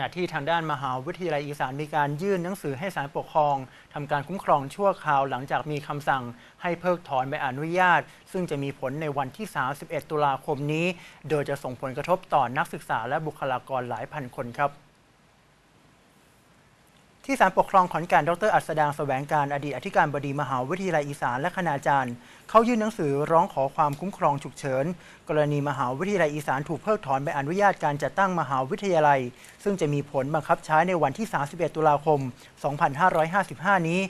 ขณะที่ทางด้านมหาวิทยาลัยอีสานมีการยื่นหนังสือให้ศาลปกครองทำการคุ้มครองชั่วคราวหลังจากมีคำสั่งให้เพิกถอนใบอนุญาต ซึ่งจะมีผลในวันที่ 31 ตุลาคมนี้ โดยจะส่งผลกระทบต่อนักศึกษาและบุคลากรหลายพันคนครับ ที่ศาลปกครองขอนแก่นดรอัศดางแสวงการอดีตอธิการบดีมหาวิทยาลัยอีสานและคณาจารย์ เขายื่นหนังสือร้องขอความคุ้มครองฉุกเฉิน กรณีมหาวิทยาลัยอีสานถูกเพิกถอนใบอนุญาตการจัดตั้งมหาวิทยาลัย ซึ่งจะมีผลบังคับใช้ในวันที่ 31 ตุลาคม 2555 นี้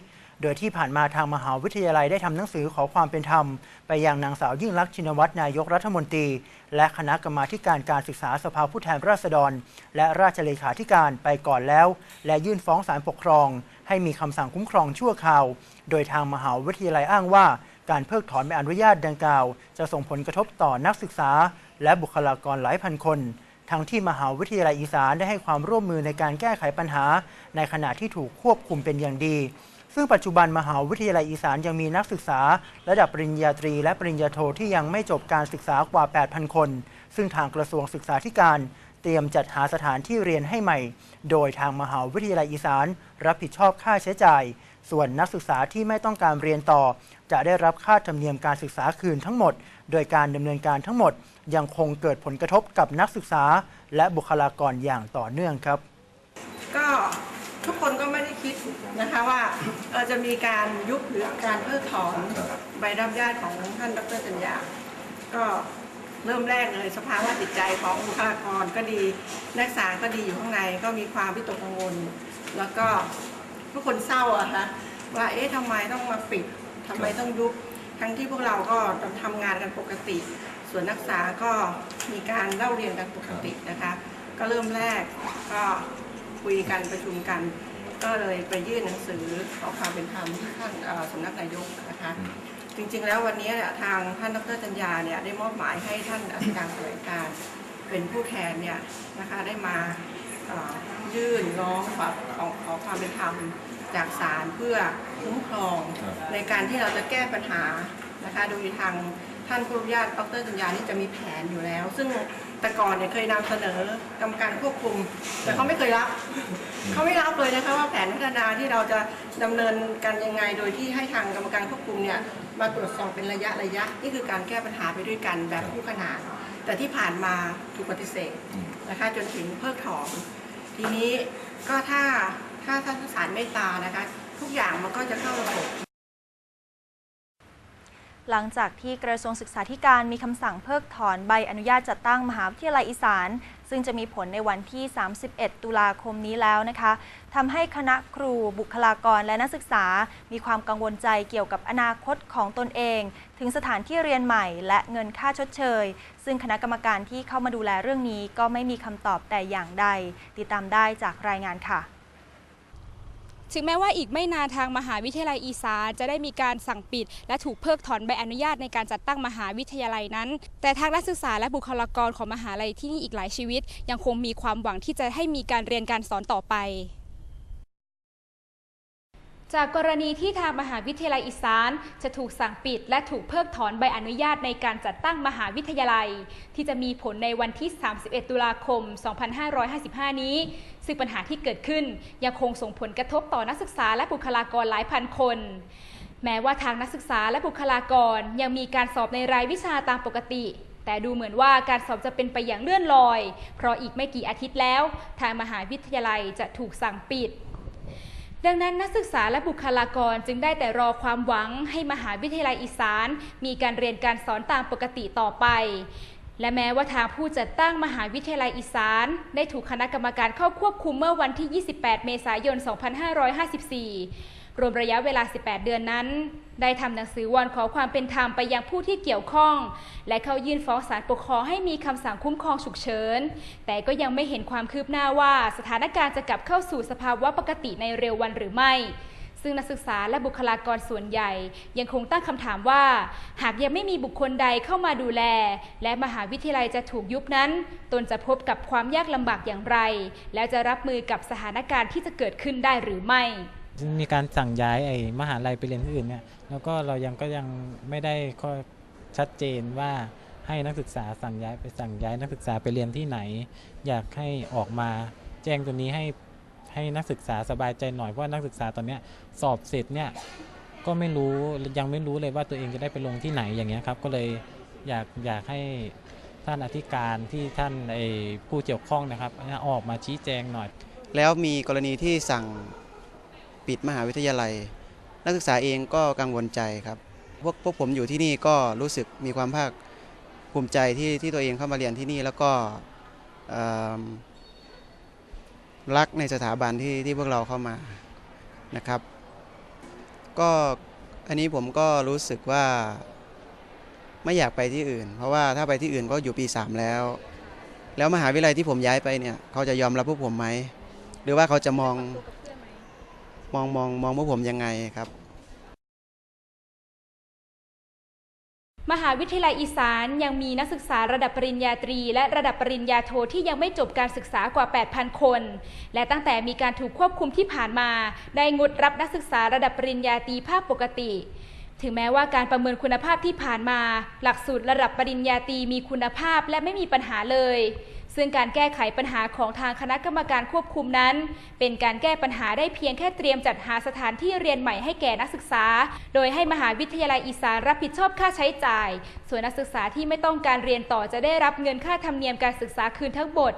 โดยที่ผ่านมาทางมหาวิทยาลัยได้ทำหนังสือขอความเป็นธรรม ไปยังนางสาวยิ่งลักษณ์ชินวัตรนายกรัฐมนตรี และคณะกรรมาการการศึกษาสภาผู้แทนราษฎร และราชเลขาธิการไปก่อนแล้ว และยื่นฟ้องศาลปกครอง ให้มีคำสั่งคุ้มครองชั่วคราว โดยทางมหาวิทยาลัยอ้างว่า การเพิกถอนใบอนุญาตดังกล่าว จะส่งผลกระทบต่อนักศึกษา และบุคลากรหลายพันคนทั้งที่มหาวิทยาลัยอีสานได้ให้ความร่วมมือในการแก้ไขปัญหา ในขณะที่ถูกควบคุมเป็นอย่างดี ซึ่งปัจจุบันมหาวิทยาลัยอีสานยังมีนักศึกษา ระดับปริญญาตรีและปริญญาโทที่ยังไม่จบการศึกษากว่า 8,000 คน ซึ่งทางกระทรวงศึกษาธิการ เตรียมจัดหาสถานที่เรียนให้ใหม่ โดยทางมหาวิทยาลัยอีสาน รับผิดชอบค่าใช้จ่าย ส่วนนักศึกษาที่ไม่ต้องการเรียนต่อ จะได้รับค่าธรรมเนียมการศึกษาคืนทั้งหมด โดยการดำเนินการทั้งหมด ยังคงเกิดผลกระทบกับนักศึกษา และบุคลากรอย่างต่อเนื่องครับ ก็ทุกคนก็ไม่ คิดนะคะว่าจะมีการยุบหรือการเพิกถอนใบรับญาติของท่านดรสัญญา ก็เริ่มแรกเลยสภาวะจิตใจของบุคลากรก็ดีนักศึกษาก็ดีอยู่ข้างในก็มีความวิตกกังวล แล้วก็ทุกคนเศร้าอะคะว่าเอ๊ะทำไมต้องมาปิดทำไมต้องยุบทั้งที่พวกเราก็ทำงานกันปกติ ส่วนนักศึกษาก็มีการเล่าเรียนกันปกตินะคะ ก็เริ่มแรกก็คุยกันประชุมกัน ก็เลยไปยื่นหนังสือขอความเป็นธรรมที่ท่านเอ่อสำนักนายกนะคะจริงๆแล้ววันนี้เนี่ยทางท่านดรจัญญาเนี่ยได้มอบหมายให้ท่านอธิการแถลงการเป็นผู้แทนเนี่ยนะคะได้มาเอ่อยื่นร้องขอขอขอความเป็นธรรมจากศาลเพื่อคุ้มครองครับในการที่เราจะแก้ปัญหานะคะโดยทางท่านผู้อนุญาตดรจัญญานี่จะมีแผนอยู่แล้ว ซึ่ง แต่ก่อนเนี่ยเคยนำเสนอกรรมการควบคุม แต่เขาไม่เคยรับ เขาไม่รับเลยนะคะว่าแผนพัฒนาที่เราจะดำเนินกันยังไงโดยที่ให้ทางกรรมการควบคุมเนี่ยมาตรวจสอบเป็นระยะระยะนี่คือการแก้ปัญหาไปด้วยกันแบบคู่ขนาน แต่ที่ผ่านมาถูกปฏิเสธนะคะจนถึงเพิกถอนทีนี้ก็ถ้าถ้าท่านศาลเมตตานะคะ ทุกอย่างมันก็จะเข้าระบบ หลังจากที่กระทรวงศึกษาธิการมีคำสั่งเพิกถอนใบอนุญาตจัดตั้งมหาวิทยาลัยอีสาน ซึ่งจะมีผลในวันที่ 31 ตุลาคมนี้แล้วนะคะทำให้คณะครูบุคลากรและนักศึกษา มีความกังวลใจเกี่ยวกับอนาคตของตนเอง ถึงสถานที่เรียนใหม่ และเงินค่าชดเชย ซึ่งคณะกรรมการที่เข้ามาดูแลเรื่องนี้ก็ไม่มีคำตอบแต่อย่างใด ติดตามได้จากรายงานค่ะ ถึงแม้ว่าอีกไม่นานทางมหาวิทยาลัยอีสานจะได้มีการสั่งปิด และถูกเพิกถอนใบอนุญาตในการจัดตั้งมหาวิทยาลัยนั้น แต่ทางนักศึกษาและบุคลากรของมหาลัยที่นี่อีกหลายชีวิต ยังคงมีความหวังที่จะให้มีการเรียนการสอนต่อไป จากกรณีที่ทางมหาวิทยาลัยอีสานจะถูกสั่งปิด และถูกเพิกถอนใบอนุญาตในการจัดตั้งมหาวิทยาลัย ที่จะมีผลในวันที่ 31 ตุลาคม 2555 นี้ ซึ่งปัญหาที่เกิดขึ้นยังคงส่งผลกระทบต่อนักศึกษาและบุคลากรหลายพันคน แม้ว่าทางนักศึกษาและบุคลากรยังมีการสอบในรายวิชาตามปกติแต่ดูเหมือนว่าการสอบจะเป็นไปอย่างเลื่อนลอย เพราะอีกไม่กี่อาทิตย์แล้ว ทางมหาวิทยาลัยจะถูกสั่งปิด ดังนั้นนักศึกษาและบุคลากรจึงได้แต่รอความหวังให้มหาวิทยาลัยอีสาน มีการเรียนการสอนตามปกติต่อไป และแม้ว่าทางผู้จัดตั้งมหาวิทยาลัยอีสาน ได้ถูกคณะกรรมการเข้าควบคุมเมื่อวันที่ 28 เมษายน 2554 รวมระยะเวลา 18 เดือนนั้น ได้ทำหนังสือวอนขอความเป็นธรรมไปยังผู้ที่เกี่ยวข้อง และเข้ายื่นฟ้องศาลปกครองให้มีคำสั่งคุ้มครองฉุกเฉิน แต่ก็ยังไม่เห็นความคืบหน้าว่าสถานการณ์จะกลับเข้าสู่สภาวะปกติในเร็ววันหรือไม่ซึ่งนักศึกษาและบุคลากรส่วนใหญ่ ยังคงตั้งคำถามว่า หากยังไม่มีบุคคลใดเข้ามาดูแล และมหาวิทยาลัยจะถูกยุบนั้น ตนจะพบกับความยากลำบากอย่างไร แล้วจะรับมือกับสถานการณ์ที่จะเกิดขึ้นได้หรือไม่ มีการสั่งย้ายไอ้มหาลัยไปเรียนที่อื่นเนี่ยแล้วก็เรายังก็ยังไม่ได้ข้อชัดเจนว่าให้นักศึกษาสั่งย้ายไปสั่งย้ายนักศึกษาไปเรียนที่ไหน อยากให้ออกมาแจ้งตัวนี้ให้ให้นักศึกษาสบายใจหน่อยเพราะว่านักศึกษาตอนเนี้ยสอบเสร็จเนี่ยก็ไม่รู้ยังไม่รู้เลยว่าตัวเองจะได้ไปลงที่ไหนอย่างเงี้ยครับก็เลยอยากอยากให้ท่านอธิการที่ท่านไอผู้เกี่ยวข้องนะครับออกมาชี้แจงหน่อย แล้วมีกรณีที่สั่ง ปิดมหาวิทยาลัย นักศึกษาเองก็กังวลใจครับพวกพวกผมอยู่ที่นี่ก็รู้สึกมีความภาคภูมิใจที่ที่ตัวเองเข้ามาเรียนที่นี่แล้วก็รักในสถาบันที่ที่พวกเราเข้ามานะครับ ก็อันนี้ผมก็รู้สึกว่าไม่อยากไปที่อื่น เพราะว่าถ้าไปที่อื่นก็อยู่ปี 3 แล้ว แล้วมหาวิทยาลัยที่ผมย้ายไปเนี่ยเขาจะยอมรับพวกผมไหมหรือว่าเขาจะมอง มองมองมองพวกผมยังไงครับ มหาวิทยาลัยอีสานยังมีนักศึกษาระดับปริญญาตรี และระดับปริญญาโทที่ยังไม่จบการศึกษากว่า 8,000 คน และตั้งแต่มีการถูกควบคุมที่ผ่านมา ได้งดรับนักศึกษาระดับปริญญาตรีภาพปกติถึงแม้ว่าการประเมินคุณภาพที่ผ่านมา หลักสูตรระดับปริญญาตรีมีคุณภาพและไม่มีปัญหาเลย ซึ่งการแก้ไขปัญหาของทางคณะกรรมการควบคุมนั้น เป็นการแก้ปัญหาได้เพียงแค่เตรียมจัดหาสถานที่เรียนใหม่ให้แก่นักศึกษา โดยให้มหาวิทยาลัยอีสานรับผิดชอบค่าใช้จ่าย ส่วนนักศึกษาที่ไม่ต้องการเรียนต่อจะได้รับเงินค่าธรรมเนียมการศึกษาคืนทั้งหมด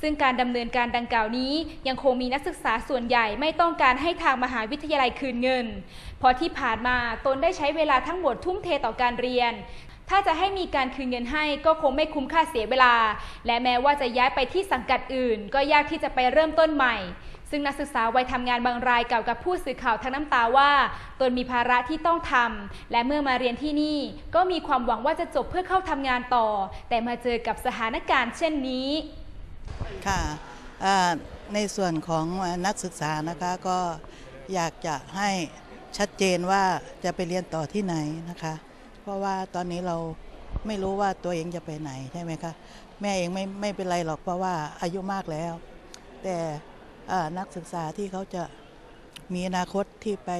ซึ่งการดำเนินการดังกล่าวนี้ ยังคงมีนักศึกษาส่วนใหญ่ไม่ต้องการให้ทางมหาวิทยาลัยคืนเงิน เพราะที่ผ่านมาตนได้ใช้เวลาทั้งหมดทุ่มเทต่อการเรียน ถ้าจะให้มีการคืนเงินให้ก็คงไม่คุ้มค่าเสียเวลา และแม้ว่าจะย้ายไปที่สังกัดอื่น ก็ยากที่จะไปเริ่มต้นใหม่ ซึ่งนักศึกษาวัยทำงานบางรายกล่าวกับผู้สื่อข่าวทั้งน้ำตาว่าตนมีภาระที่ต้องทำและเมื่อมาเรียนที่นี่ ก็มีความหวังว่าจะจบเพื่อเข้าทำงานต่อ แต่มาเจอกับสถานการณ์เช่นนี้ค่ะในส่วนของนักศึกษานะคะก็อยากจะให้ชัดเจนว่าจะไปเรียนต่อที่ไหนนะคะ ราะว่าตอนนี้เราไม่รู้ว่าตัวเองจะไปไหนใช่ไหมคะแม่เองไม่ไม่เป็นไรหรอกเพราะว่าอายุมากแล้ว แต่นักศึกษาที่เขาจะมีอนาคตที่ไป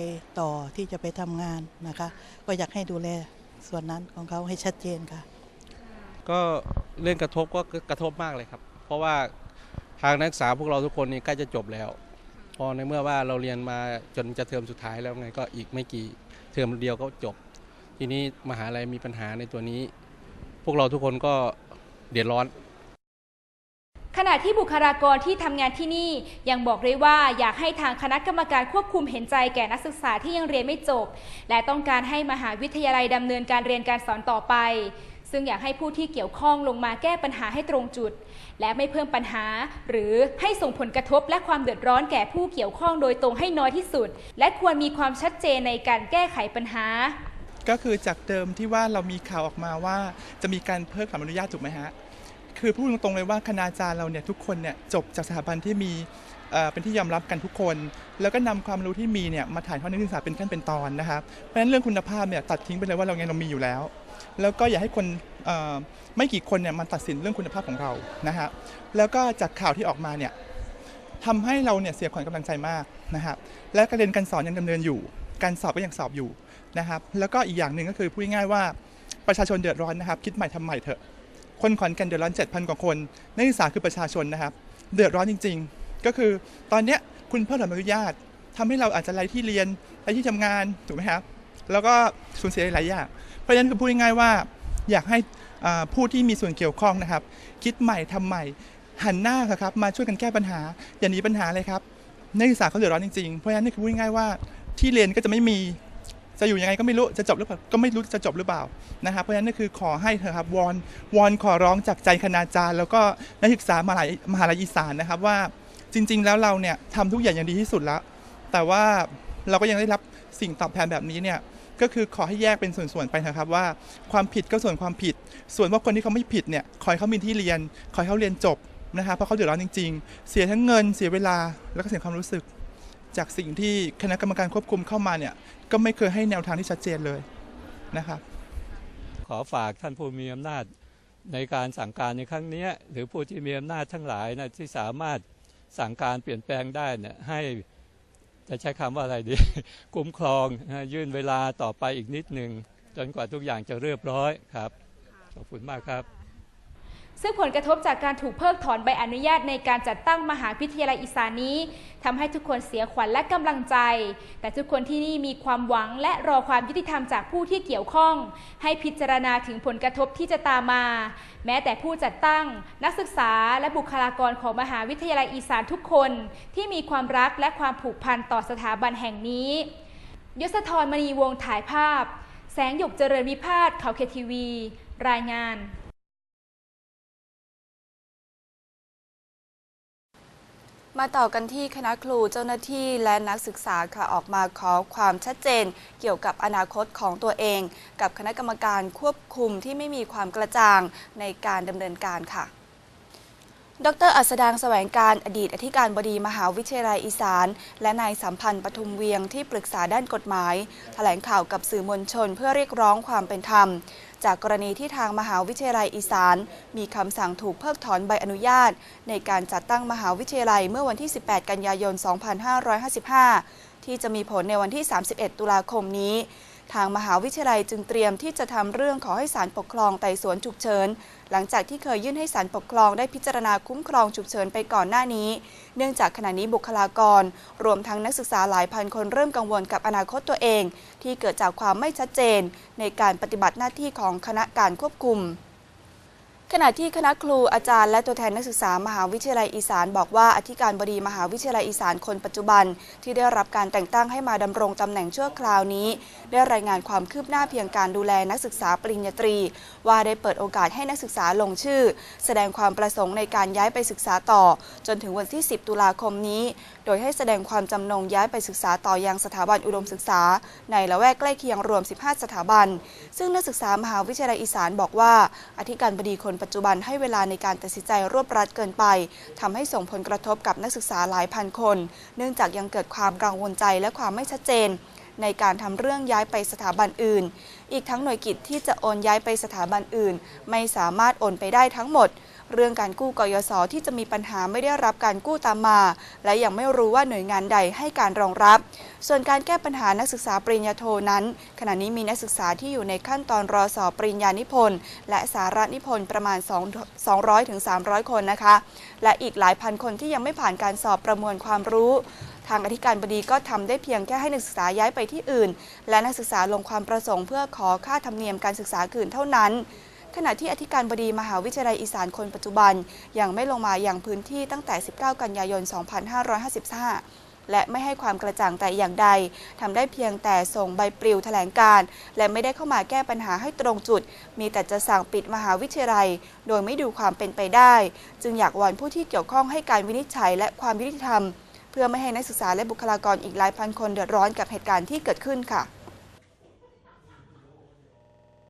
ต่อที่จะไปทำงานนะคะ ก็อยากให้ดูแลส่วนนั้นของเขาให้ชัดเจนค่ะ ก็เรื่องกระทบก็กระทบมากเลยครับ เพราะว่าทางนักศึกษาพวกเราทุกคนนี่ใกล้จะจบแล้ว พอในเมื่อว่าเราเรียนมาจนจะเทอมสุดท้ายแล้วไงก็อีกไม่กี่เทอมเดียวก็จบ ทีนี้มหาลัยมีปัญหาในตัวนี้ พวกเราทุกคนก็เดือดร้อน ขณะที่บุคลากรที่ทำงานที่นี่ยังบอกด้วยว่าอยากให้ทางคณะกรรมการควบคุมเห็นใจแก่นักศึกษาที่ยังเรียนไม่จบ และต้องการให้มหาวิทยาลัยดำเนินการเรียนการสอนต่อไป ซึ่งอยากให้ผู้ที่เกี่ยวข้องลงมาแก้ปัญหาให้ตรงจุด และไม่เพิ่มปัญหา หรือให้ส่งผลกระทบและความเดือดร้อนแก่ผู้เกี่ยวข้องโดยตรงให้น้อยที่สุด และควรมีความชัดเจนในการแก้ไขปัญหา ก็คือจากเดิมที่ว่าเรามีข่าวออกมาว่าจะมีการเพิกถอนอนุญาตถูกไหมฮะ คือพูดตรงๆเลยว่าคณาจารย์เราเนี่ยทุกคนเนี่ยจบจากสถาบันที่มีเอ่อเป็นที่ยอมรับกันทุกคน แล้วก็นำความรู้ที่มีเนี่ยมาถ่ายทอดในนักศึกษาเป็นขั้นเป็นตอนนะครับ เพราะฉะนั้นเรื่องคุณภาพเนี่ยตัดทิ้งไปเลยว่าเราไงเรามีอยู่แล้ว แล้วก็อย่าให้คนเอ่อไม่กี่คนเนี่ยมาตัดสินเรื่องคุณภาพของเรานะฮะ แล้วก็จากข่าวที่ออกมาเนี่ย ทำให้เราเนี่ยเสียขวัญกำลังใจมากนะครับและการเรียนการสอนยังดำเนินอยู่ การสอบก็ยังสอบอยู่ นะครับแล้วก็อีกอย่างหนึ่งก็คือพูดง่ายว่าประชาชนเดือดร้อนนะครับคิดใหม่ทำใหม่เถอะ คนขอนแก่นเดือดร้อน7,000กว่าคนนักศึกษาคือประชาชนนะครับ เดือดร้อนจริง ๆ ก็คือตอนเนี้ยคุณเพิ่มอนุญาตทำให้เราอาจจะไร้ที่เรียนไร้ที่ทำงานถูกไหมครับแล้วก็สูญเสียหลายอย่างเพราะฉะนั้นคือพูดง่ายๆว่าอยากให้ผู้ที่มีส่วนเกี่ยวข้องนะครับ คิดใหม่ทำใหม่หันหน้าครับมาช่วยกันแก้ปัญหา อย่าหนีปัญหาเลยครับนักศึกษาเขาเดือดร้อนจริงๆเพราะฉะนั้นนี่คือพูดง่ายๆว่าที่เรียนก็จะไม่มี จะอยู่ยังไงก็ไม่รู้จะจบหรือเปล่าก็ไม่รู้จะจบหรือเปล่านะครับเพราะฉะนั้นนี่คือขอให้เถอครับวอนวอนขอร้องจากใจคณาจารย์ แล้วก็นักศึกษามหาลัยมหาลัยอีสานนะครับว่าจริง ๆ แล้วเราเนี่ยทำทุกอย่างอย่างดีที่สุดแล้ว แต่ว่าเราก็ยังได้รับสิ่งตอบแทนแบบนี้เนี่ยก็คือขอให้แยกเป็นส่วนๆไปนะครับว่าความผิดก็ส่วนความผิด ส่วนว่าคนที่เขาไม่ผิดเนี่ยขอให้เขามีที่เรียนขอให้เขาเรียนจบนะครับเพราะเขาเดือดร้อนจริง ๆ เสียทั้งเงินเสียเวลาแล้วก็เสียความรู้สึก จากสิ่งที่คณะกรรมการควบคุมเข้ามาเนี่ยก็ไม่เคยให้แนวทางที่ชัดเจนเลยนะครับขอฝากท่านผู้มีอำนาจในการสั่งการในครั้งนี้หรือผู้ที่มีอำนาจทั้งหลายนะที่สามารถสั่งการเปลี่ยนแปลงได้เนี่ยให้จะใช้คำว่าอะไรดี คุ้มครองยื่นเวลาต่อไปอีกนิดหนึ่งจนกว่าทุกอย่างจะเรียบร้อยครับ ขอบคุณมากครับ ซึ่งผลกระทบจากการถูกเพิกถอนใบอนุญาตในการจัดตั้งมหาวิทยาลัยอีสานนี้ทำให้ทุกคนเสียขวัญและกำลังใจ แต่ทุกคนที่นี่มีความหวังและรอความยุติธรรมจากผู้ที่เกี่ยวข้อง ให้พิจารณาถึงผลกระทบที่จะตามมา แม้แต่ผู้จัดตั้ง นักศึกษาและบุคลากรของมหาวิทยาลัยอีสานทุกคน ที่มีความรักและความผูกพันต่อสถาบันแห่งนี้ยศธรมณีวงถ่ายภาพ แสงหยกเจริญวิพาทเขาเคทีวี รายงาน มาต่อกันที่คณะครูเจ้าหน้าที่และนักศึกษาค่ะออกมาขอความชัดเจน เกี่ยวกับอนาคตของตัวเอง กับคณะกรรมการควบคุมที่ไม่มีความกระจ่างในการดำเนินการค่ะ ดรอัสดางแสวงการอดีตอธิการบดีมหาวิทยาลัยอีสาน และนายสัมพันธ์ปทุมเวียงที่ปรึกษาด้านกฎหมาย แถลงข่าวกับสื่อมวลชนเพื่อเรียกร้องความเป็นธรรม จากกรณีที่ทางมหาวิทยาลัยอีสาน มีคำสั่งถูกเพิกถอนใบอนุญาต ในการจัดตั้งมหาวิทยาลัยเมื่อวันที่ 18 กันยายน 2555 ที่จะมีผลในวันที่ 31 ตุลาคมนี้ ทางมหาวิทยาลัยจึงเตรียมที่จะทำเรื่องขอให้ศาลปกครองไต่สวนฉุกเฉิน หลังจากที่เคยยื่นให้ศาลปกครองได้พิจารณาคุ้มครองฉุกเฉินไปก่อนหน้านี้ เนื่องจากขณะนี้บุคลากร รวมทั้งนักศึกษาหลายพันคนเริ่มกังวลกับอนาคตตัวเอง ที่เกิดจากความไม่ชัดเจน ในการปฏิบัติหน้าที่ของคณะการควบคุม ขณะที่คณะครูอาจารย์และตัวแทนนักศึกษามหาวิทยาลัยอีสาน บอกว่าอธิการบดีมหาวิทยาลัยอีสานคนปัจจุบัน ที่ได้รับการแต่งตั้งให้มาดำรงตำแหน่งชั่วคราวนี้ ได้รายงานความคืบหน้าเพียงการดูแลนักศึกษาปริญญาตรี ว่าได้เปิดโอกาสให้นักศึกษาลงชื่อ แสดงความประสงค์ในการย้ายไปศึกษาต่อ จนถึงวันที่ 10 ตุลาคมนี้ โดยให้แสดงความจำนงย้ายไปศึกษาต่อยังสถาบันอุดมศึกษา ในละแวกใกล้เคียงรวม 15 สถาบัน ซึ่งนักศึกษามหาวิทยาลัยอีสานบอกว่า อธิการบดีคนปัจจุบันให้เวลาในการตัดสินใจรวบรัดเกินไปทำให้ส่งผลกระทบกับนักศึกษาหลายพันคน เนื่องจากยังเกิดความกังวลใจและความไม่ชัดเจน ในการทำเรื่องย้ายไปสถาบันอื่น อีกทั้งหน่วยกิจที่จะโอนย้ายไปสถาบันอื่น ไม่สามารถโอนไปได้ทั้งหมด เรื่องการกู้กยศที่จะมีปัญหาไม่ได้รับการกู้ตามมา และยังไม่รู้ว่าหน่วยงานใดให้การรองรับ ส่วนการแก้ปัญหานักศึกษาปริญญาโทนั้น ขณะนี้มีนักศึกษาที่อยู่ในขั้นตอนรอสอบปริญญานิพนธ์และสาระนิพนธ์ประมาณ2 200ถึง300 คนนะคะ และอีกหลายพันคนที่ยังไม่ผ่านการสอบประมวลความรู้ทางอธิการบดีก็ทำได้เพียงแค่ให้นักศึกษาย้ายไปที่อื่น และนักศึกษาลงความประสงค์เพื่อขอค่าธรรมเนียมการศึกษาคืนเท่านั้น ขณะที่อธิการบดีมหาวิทยาลัยอีสานคนปัจจุบัน ยังไม่ลงมาอย่างพื้นที่ตั้งแต่ 19 กันยายน 2555 และไม่ให้ความกระจ่างแต่อย่างใดทำได้เพียงแต่ส่งใบปลิวแถลงการ และไม่ได้เข้ามาแก้ปัญหาให้ตรงจุด มีแต่จะสั่งปิดมหาวิทยาลัย โดยไม่ดูความเป็นไปได้ จึงอยากวอนผู้ที่เกี่ยวข้องให้การวินิจฉัยและความยุติธรรม เพื่อไม่ให้นักศึกษาและบุคลากรอีกหลายพันคนเดือดร้อนกับเหตุการณ์ที่เกิดขึ้นค่ะ